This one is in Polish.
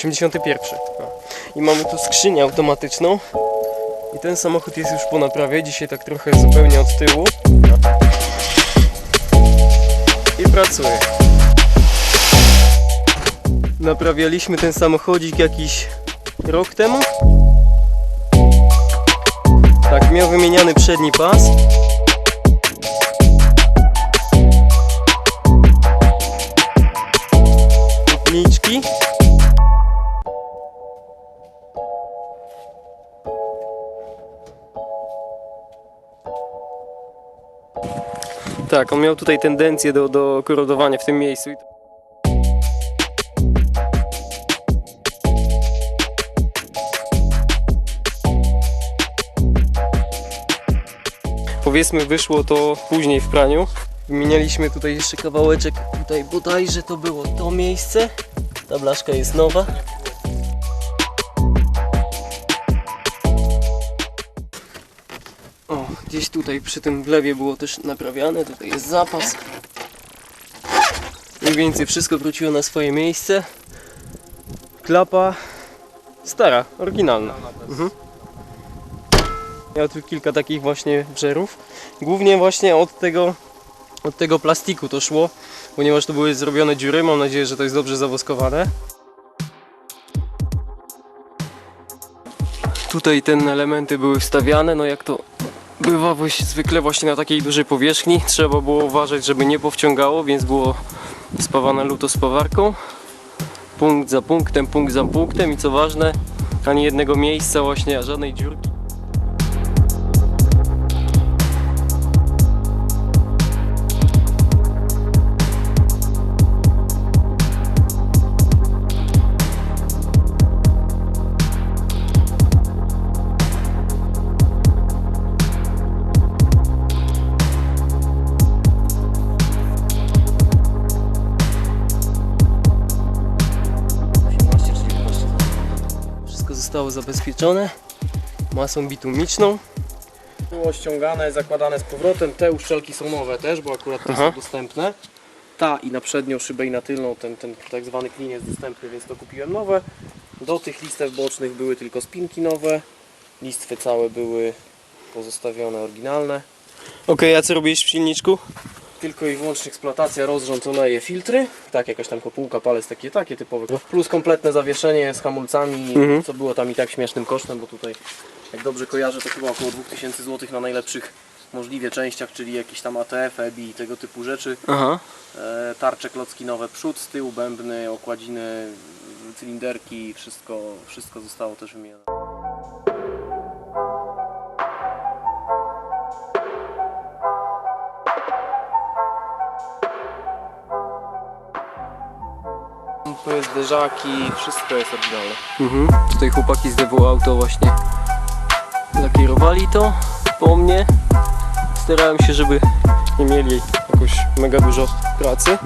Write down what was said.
81. No. I mamy tu skrzynię automatyczną. I ten samochód jest już po naprawie. Dzisiaj tak trochę zupełnie od tyłu. I pracuje. Naprawialiśmy ten samochodzik jakiś rok temu. Tak, miał wymieniany przedni pas. Tak, on miał tutaj tendencję do, do korodowania w tym miejscu. Powiedzmy wyszło to później w praniu. Wymienialiśmy tutaj jeszcze kawałeczek, tutaj bodajże to było to miejsce. Ta blaszka jest nowa. Gdzieś tutaj przy tym wlewie było też naprawiane, tutaj jest zapas. Mniej więcej wszystko wróciło na swoje miejsce. Klapa stara, oryginalna. Mhm. Miał tu kilka takich właśnie wżerów. Głównie właśnie od tego, od tego plastiku to szło, ponieważ tu były zrobione dziury. Mam nadzieję, że to jest dobrze zawoskowane. Tutaj te elementy były wstawiane, no jak to bywa zwykle właśnie na takiej dużej powierzchni. Trzeba było uważać, żeby nie powciągało, więc było spawane luto spawarką. Punkt za punktem, punkt za punktem i co ważne, ani jednego miejsca właśnie, a żadnej dziurki. Zostało zabezpieczone masą bitumiczną. Było ściągane, zakładane z powrotem. Te uszczelki są nowe też, bo akurat te są dostępne. Ta i na przednią szybę i na tylną, ten, ten tak zwany klin jest dostępny, więc to kupiłem nowe. Do tych listew bocznych były tylko spinki nowe. Listwy całe były pozostawione oryginalne. Okej, a co robiłeś w silniczku? Tylko i wyłącznie eksploatacja, rozrząd, oleje, filtry. Tak, jakaś tam kopułka, palec, takie, takie typowe. Plus kompletne zawieszenie z hamulcami, Mhm. co było tam i tak śmiesznym kosztem, bo tutaj, jak dobrze kojarzę, to chyba około 2000 zł na najlepszych możliwie częściach, czyli jakieś tam ATF, EBI i tego typu rzeczy. Aha. E, tarcze klocki nowe, przód, z tyłu, bębny, okładziny, cylinderki, wszystko, wszystko zostało też wymienione. To jest derzaki, wszystko jest oryginalne. Mhm. Tutaj chłopaki z DW Auto właśnie lakierowali to po mnie. Starałem się, żeby nie mieli jakoś mega dużo pracy.